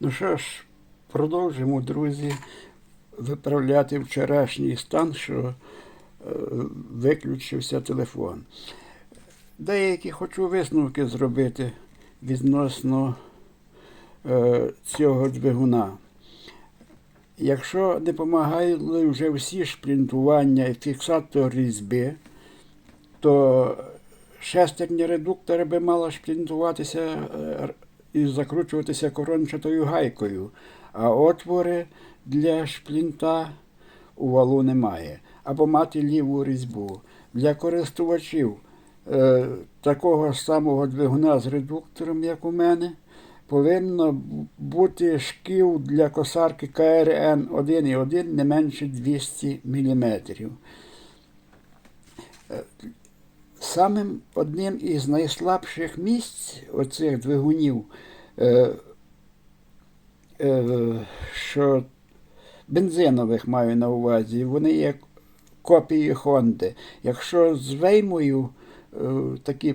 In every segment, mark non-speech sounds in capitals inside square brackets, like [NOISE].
Ну що ж, продовжимо, друзі, виправляти вчорашній стан, що е, виключився телефон. Деякі хочу висновки зробити відносно е, цього двигуна. Якщо не допомагали вже всі шплінтування і фіксатор різьби, то шестерні редуктори би мало шплінтуватися е, і закручуватися корончатою гайкою, а отвори для шплінта у валу немає. Або мати ліву різьбу. Для користувачів е, такого самого двигуна з редуктором, як у мене, повинно бути шків для косарки КРН 1,1 не менше 200 мм. Самим одним із найслабших місць оцих двигунів, е, е, що бензинових маю на увазі, вони є копії Хонди. Якщо з Веймою е, такі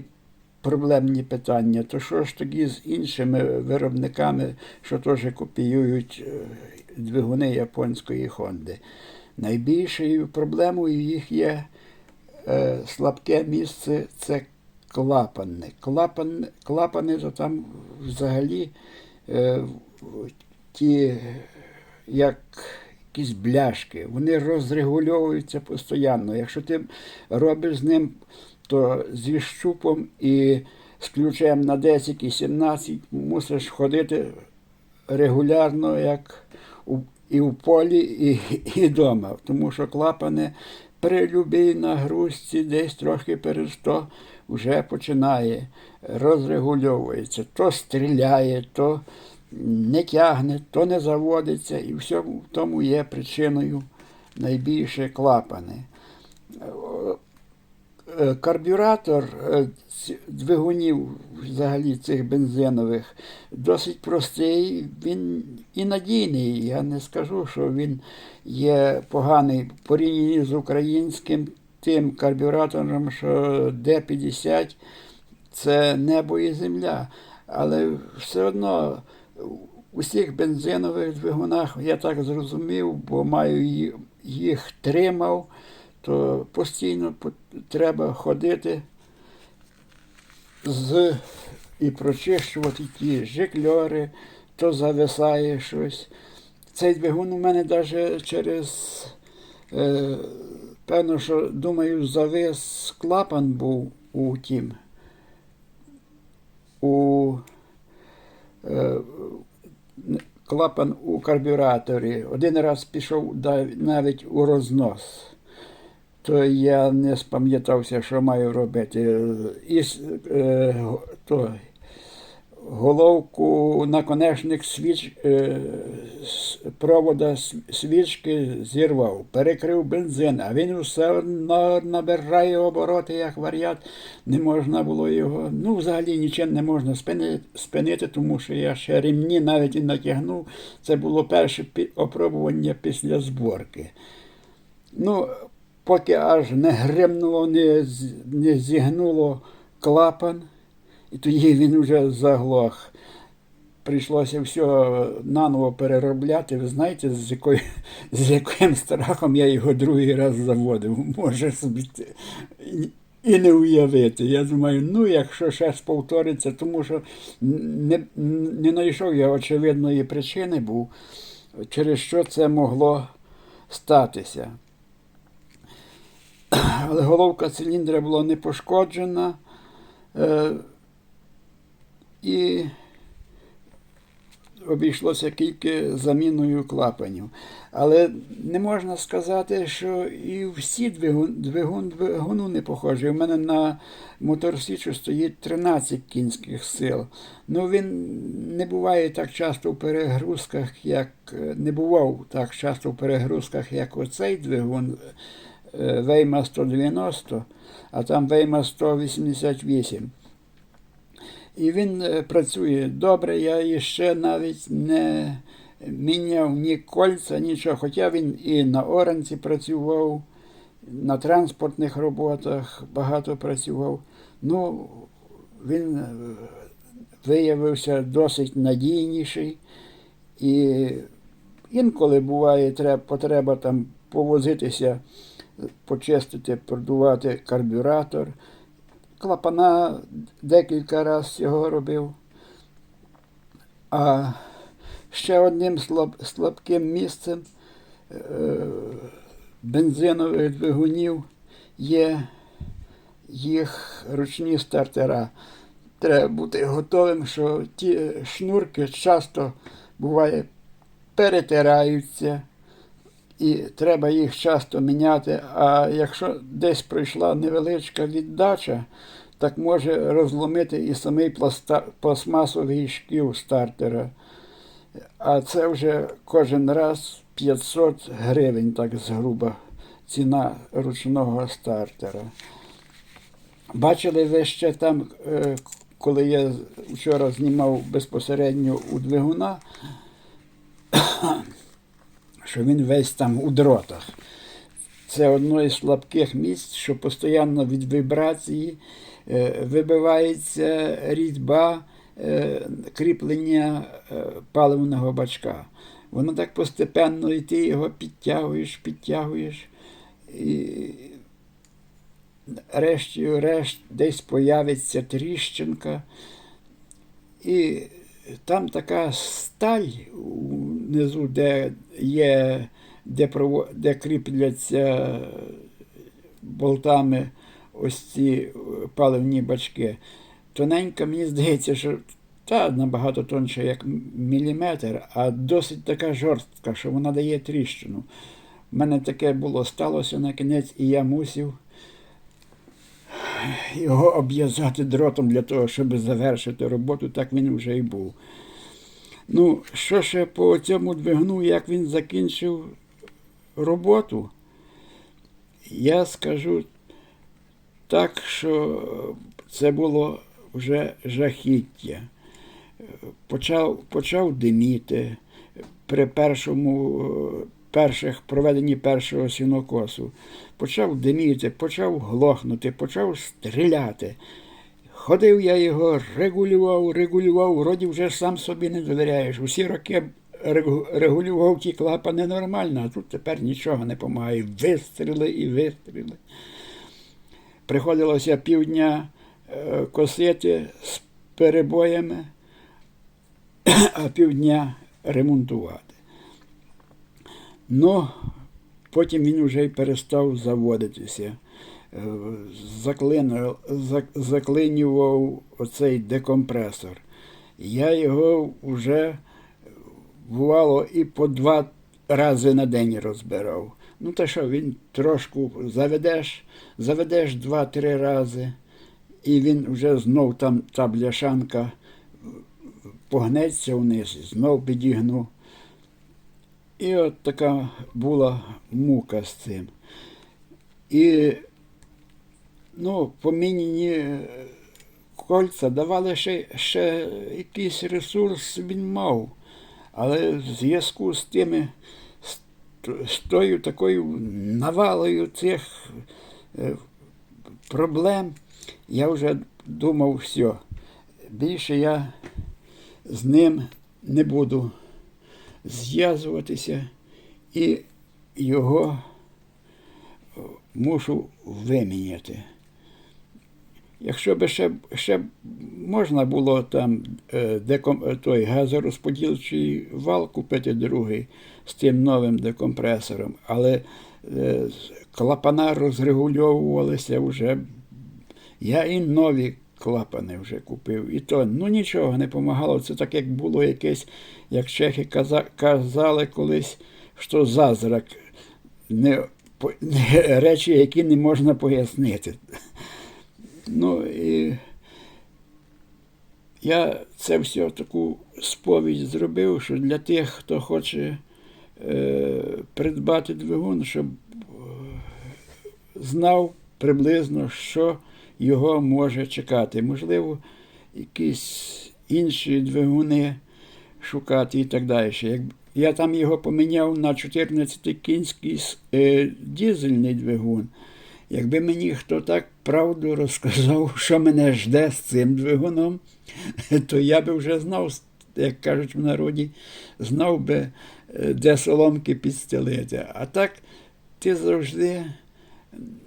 проблемні питання, то що ж тоді з іншими виробниками, що теж копіюють е, двигуни японської Хонди? Найбільшою проблемою їх є слабке місце це клапани. Клапан, клапани то там взагалі е, ті, як якісь бляшки, вони розрегульовуються постійно. Якщо ти робиш з ним, то зі щупом і з ключем на 10 і 17 мусиш ходити регулярно, як у, і в полі, і, і вдома. Тому що клапани при любій нагрузці десь трохи перед 100 вже починає розрегульовується. То стріляє, то не тягне, то не заводиться, і всьому тому є причиною найбільше клапани. Е, Карбюратор е, двигунів взагалі цих бензинових досить простий, він і надійний. Я не скажу, що він є поганий в порівнянні з українським тим карбюратором, що Д-50 це небо і земля. Але все одно у всіх бензинових двигунах я так зрозумів, бо маю їх тримав, то постійно треба ходити з і прочищувати ті жикльори, то зависає щось. Цей двигун у мене навіть через, е, певно, що думаю, завис клапан був у тім. У е, клапан у карбюраторі. Один раз пішов навіть у рознос. То я не спам'ятався, що маю робити. І е, то, головку, наконечник свіч, е, провода свічки зірвав, перекрив бензин, а він одно набирає обороти, як варіант. Не можна було його. Ну, взагалі нічим не можна спини- спинити, тому що я ще ремні навіть і натягнув. Це було перше опробування після зборки. Ну, поки аж не гримнуло, не, не зігнуло клапан, і тоді він вже заглох. Прийшлося все наново переробляти. Ви знаєте, з, якою, з яким страхом я його другий раз заводив. Може собі і- не уявити. Я думаю, ну якщо ще повториться, тому що не, не знайшов я очевидної причини був, через що це могло статися. Але головка циліндра була не пошкоджена. Е, і обійшлося тільки заміною клапанів. Але не можна сказати, що і всі двигун, двигун двигуну не похожі. У мене на моторсічу стоїть 13 кінських сил. Ну він не буває так часто в перегрузках, як не бував так часто в перегрузках, як оцей двигун е, Вейма 190, а там Вейма 188. І він е, працює добре. Я ще навіть не міняв ні кольця, нічого. Хоча він і на оранці працював, на транспортних роботах багато працював. Ну, він е, виявився досить надійніший І інколи буває потреба там повозитися, почистити, продувати карбюратор. Клапана декілька разів цього робив. А ще одним слаб, слабким місцем е, бензинових двигунів є їх ручні стартера. Треба бути готовим, що ті шнурки часто буває перетираються, і треба їх часто міняти. А якщо десь пройшла невеличка віддача, так може розломити і самий пластмасовий шків стартера. А це вже кожен раз 500 гривень, так згруба, ціна ручного стартера. Бачили ви ще там, е, коли я вчора знімав безпосередньо у двигуна, що він весь там у дротах. Це одно із слабких місць, що постійно від вібрації е, вибивається різьба е, кріплення е, паливного бачка. Воно так постепенно і ти його підтягуєш, підтягуєш. І решті решт десь появиться тріщинка. І там така сталь внизу, де є, де, прово- де кріпляться болтами ось ці паливні бачки. Тоненька, мені здається, що та набагато тонша, як міліметр, а досить така жорстка, що вона дає тріщину. У мене таке було сталося на кінець, і я мусив його обв'язати дротом для того, щоб завершити роботу, так він вже і був. Ну, що ще по цьому двигуну, як він закінчив роботу, я скажу так, що це було вже жахіття. Почав, почав диміти при першому, перших проведенні першого сінокосу. Почав диміти, почав глохнути, почав стріляти. Ходив я його, регулював, регулював, вроді вже сам собі не довіряєш. Усі роки регулював ті клапани нормально, а тут тепер нічого не допомагає. Вистріли і вистріли. Приходилося півдня е, косити з перебоями, [COUGHS] а півдня ремонтувати. Ну, потім він вже й перестав заводитися. Е, заклинював оцей декомпресор. Я його вже бувало і по два рази на день розбирав. Ну, та що, він трошку заведеш, заведеш два-три рази, і він вже знов там та бляшанка погнеться вниз, знов підігну. І от така була мука з цим. І ну, поміняні е, кольця давали ще, ще якийсь ресурс він мав. Але в зв'язку з тими, з тою такою навалою цих е, проблем, я вже думав, все, більше я з ним не буду зв'язуватися і його мушу виміняти. Якщо б ще, ще можна було там е, деком, е, той газорозподільчий вал купити другий з тим новим декомпресором, але е, клапана розрегульовувалися вже. Я і нові клапани вже купив. І то ну нічого не допомагало. Це так, як було якесь, як чехи каза- казали колись, що зазрак не, не, речі, які не можна пояснити. Ну і я це все таку сповідь зробив, що для тих, хто хоче е, придбати двигун, щоб е, знав приблизно, що його може чекати. Можливо, якісь інші двигуни шукати і так далі. Я там його поміняв на 14 кінський е, дізельний двигун. Якби мені хто так правду розказав, [LAUGHS] що мене жде з цим двигуном, [LAUGHS] то я би вже знав, як кажуть в народі, знав би, е, де соломки підстелити. А так ти завжди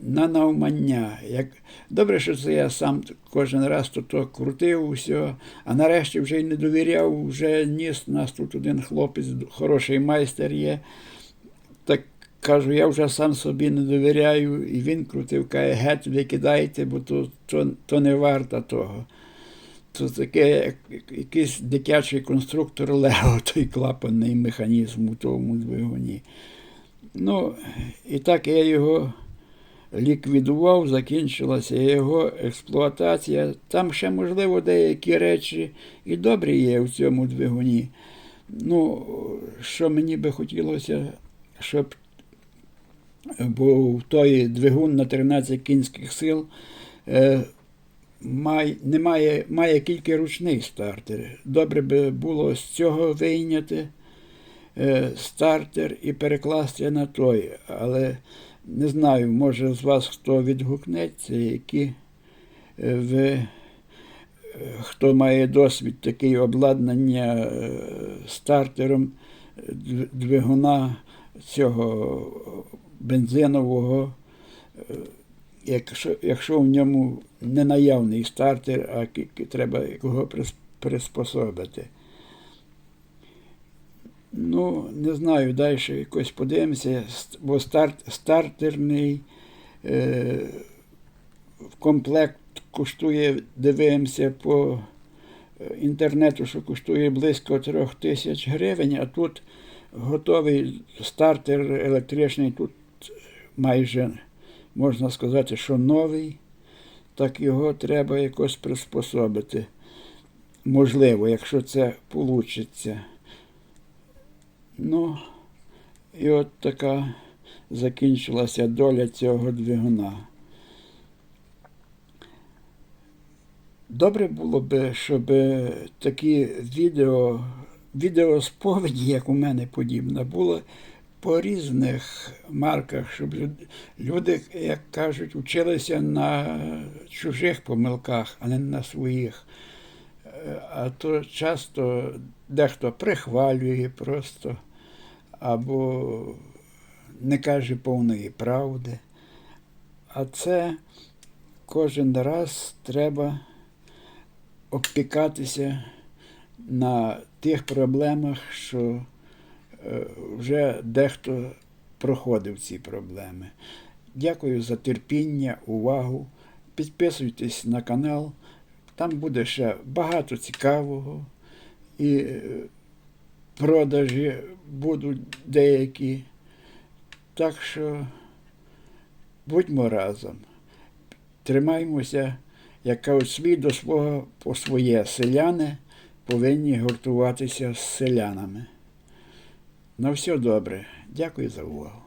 на навмання. Як... Добре, що це я сам кожен раз то крутив усе, а нарешті вже й не довіряв, вже ніс. У нас тут один хлопець, хороший майстер є. Так кажу, я вже сам собі не довіряю, і він крутив, каже, геть викидайте, бо то, то, то не варто того. То таке, як якийсь дитячий конструктор Лего, [LAUGHS] той клапанний механізм у тому двигуні. Ну, і так я його ліквідував, закінчилася його експлуатація. Там ще, можливо, деякі речі і добрі є в цьому двигуні. Ну, що мені би хотілося, щоб був той двигун на 13 кінських сил. Е, має, немає, має тільки ручний стартер. Добре би було з цього вийняти е, стартер і перекласти на той. Але не знаю, може з вас хто відгукнеться, які е, ви, е, хто має досвід такий обладнання е, стартером двигуна цього бензинового. Якщо, якщо в ньому не наявний стартер, а треба його приспособити. Ну, не знаю, далі якось подивимося, бо старт, стартерний е, комплект коштує, дивимося по е, інтернету, що коштує близько трьох тисяч гривень, а тут готовий стартер електричний, тут майже можна сказати, що новий, так його треба якось приспособити. Можливо, якщо це вийде. Ну, і от така закінчилася доля цього двигуна. Добре було би, щоб такі відео, відеосповіді, як у мене подібна, було по різних марках, щоб люди, як кажуть, вчилися на чужих помилках, а не на своїх. Е, А то часто дехто прихвалює просто або не каже повної правди. А це кожен раз треба обпікатися на тих проблемах, що е, вже дехто проходив ці проблеми. Дякую за терпіння, увагу. Підписуйтесь на канал. Там буде ще багато цікавого. І е, продажі будуть деякі. Так що будьмо разом. Тримаймося, як кажуть, свій до свого по своє. Селяни повинні гуртуватися з селянами. На все добре. Дякую за увагу.